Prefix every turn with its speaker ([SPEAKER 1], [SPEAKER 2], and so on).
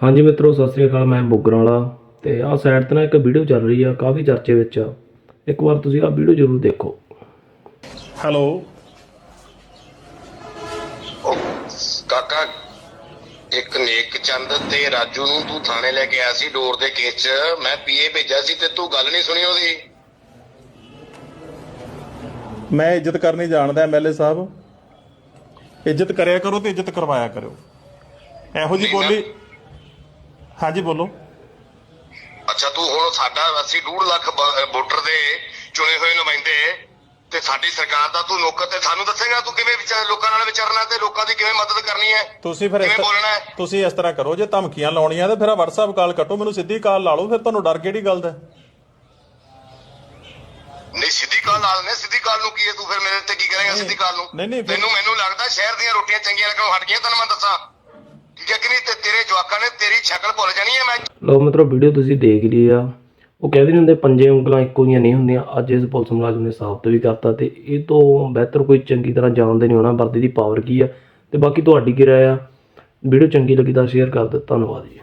[SPEAKER 1] ਹਾਂਜੀ ਮਿੱਤਰੋ ਸਤਿ ਸ੍ਰੀ ਅਕਾਲ ਮੈਂ ਬੁੱਗਰਾਂ ਵਾਲਾ ਤੇ ਆਹ ਸਾਈਡ ਤੇ ਨਾ ਇੱਕ ਵੀਡੀਓ ਚੱਲ ਰਹੀ ਆ ਕਾਫੀ ਚਰਚੇ ਵਿੱਚ। ਆ ਇੱਕ ਵਾਰ ਤੁਸੀਂ ਆਹ ਵੀਡੀਓ ਜ਼ਰੂਰ ਦੇਖੋ।
[SPEAKER 2] ਹੈਲੋ
[SPEAKER 3] ਉਹ ਕਾਕਾ ਇੱਕ ਨੇਕ ਚੰਦ ਤੇ ਰਾਜੂ ਨੂੰ ਤੂੰ ਥਾਣੇ ਲੈ ਕੇ ਆਇਆ ਸੀ ਡੋਰ ਦੇ ਕੇਸ 'ਚ। ਮੈਂ ਪੀਏ ਭੇਜਿਆ ਸੀ ਤੇ ਤੂੰ ਗੱਲ ਨਹੀਂ ਸੁਣੀ ਉਹਦੀ।
[SPEAKER 2] ਮੈਂ ਇੱਜ਼ਤ ਕਰਨੀ ਜਾਣਦਾ ਐਮਐਲਏ ਸਾਹਿਬ। ਇੱਜ਼ਤ ਕਰਿਆ ਕਰੋ ਤੇ ਇੱਜ਼ਤ ਕਰਵਾਇਆ ਕਰੋ ਇਹੋ ਜੀ। ਬੋਲੀ ਹਾਂਜੀ ਬੋਲੋ।
[SPEAKER 3] ਅੱਛਾ ਤੂੰ ਹੁਣ ਸਾਡਾ ਅਸੀਂ 2 ਲੱਖ ਵੋਟਰ ਦੇ ਚੁਣੇ ਹੋਏ ਨੁਮਾਇੰਦੇ ਤੇ ਸਾਡੀ ਸਰਕਾਰ ਦਾ ਤੂੰ ਨੌਕਰ ਤੇ ਸਾਨੂੰ ਦੱਸੇਗਾ ਤੂੰ ਕਿਵੇਂ ਵਿਚਾਰ ਲੋਕਾਂ ਨਾਲ ਵਿਚਰਨਾ ਤੇ ਲੋਕਾਂ ਦੀ ਕਿਵੇਂ ਮਦਦ ਕਰਨੀ ਹੈ
[SPEAKER 2] ਤੁਸੀਂ ਫਿਰ
[SPEAKER 3] ਕਿਵੇਂ ਬੋਲਣਾ ਹੈ
[SPEAKER 2] ਤੁਸੀਂ ਇਸ ਤਰ੍ਹਾਂ ਕਰੋ ਜੇ ਧਮਕੀਆਂ ਲਾਉਣੀਆਂ ਤੇ ਫਿਰ WhatsApp ਕਾਲ ਕੱਟੋ ਮੈਨੂੰ ਸਿੱਧੀ ਕਾਲ ਲਾ ਲਓ ਫਿਰ ਤੁਹਾਨੂੰ ਡਰ ਕਿਹੜੀ ਗੱਲ ਦਾ?
[SPEAKER 3] ਨਹੀਂ ਸਿੱਧੀ ਕਾਲ ਨਾਲ ਨੇ ਸਿੱਧੀ ਕਾਲ ਨੂੰ ਕੀ ਹੈ ਤੂੰ ਫਿਰ ਮੇਰੇ ਤੇ ਕੀ ਕਰੇਗਾ ਸਿੱਧੀ ਕਾਲ ਨੂੰ?
[SPEAKER 2] ਨਹੀਂ, ਨਹੀਂ, ਫਿਰ-
[SPEAKER 3] ਤੈਨੂੰ ਮੈਨੂੰ ਲੱਗਦਾ ਸ਼ਹਿਰ ਦੀਆਂ ਰੋਟੀਆਂ ਚੰਗੀਆਂ ਲੱਗਣੋਂ ਹਟ ਗਈਆਂ ਤੈਨੂੰ ਮੈਂ ਦੱਸਾਂ। ਠੀਕ ਹੈ ਕਿ ਨਹੀਂ? ਤੇ ਤੇਰੇ ਜਵਾਕਾਂ ਨੇ ਸ਼ਕਲ ਭੁੱਲ ਜਾਣੀ ਹੈ ਮੈਂ।
[SPEAKER 1] ਲਓ ਮਿੱਤਰੋ ਵੀਡੀਓ ਤੁਸੀਂ ਦੇਖ ਲਈ ਆ। ਉਹ ਕਹਿੰਦੇ ਨਹੀਂ ਹੁੰਦੇ, ਪੰਜੇ ਉਂਗਲਾਂ ਇੱਕੋ ਜਿਹੀਆਂ ਨਹੀਂ ਹੁੰਦੀਆਂ। ਅੱਜ ਇਸ ਪੁਲਿਸ ਮੁਲਾਜ਼ਮ ਨੇ ਸਾਬਤ ਵੀ ਕਰਤਾ ਤੇ ਇਹ ਤੋਂ ਬਿਹਤਰ ਕੋਈ ਚੰਗੀ ਤਰ੍ਹਾਂ ਜਾਣਦੇ ਨਹੀਂ ਹੋਣਾ, ਵਰਦੀ ਦੀ ਪਾਵਰ ਕੀ ਆ। ਤੇ ਬਾਕੀ ਤੁਹਾਡੀ ਕੀ ਰਾਏ ਆ? ਵੀਡੀਓ ਚੰਗੀ ਲੱਗੀ ਤਾਂ ਸ਼ੇਅਰ ਕਰ ਦਿਓ। ਧੰਨਵਾਦ ਜੀ।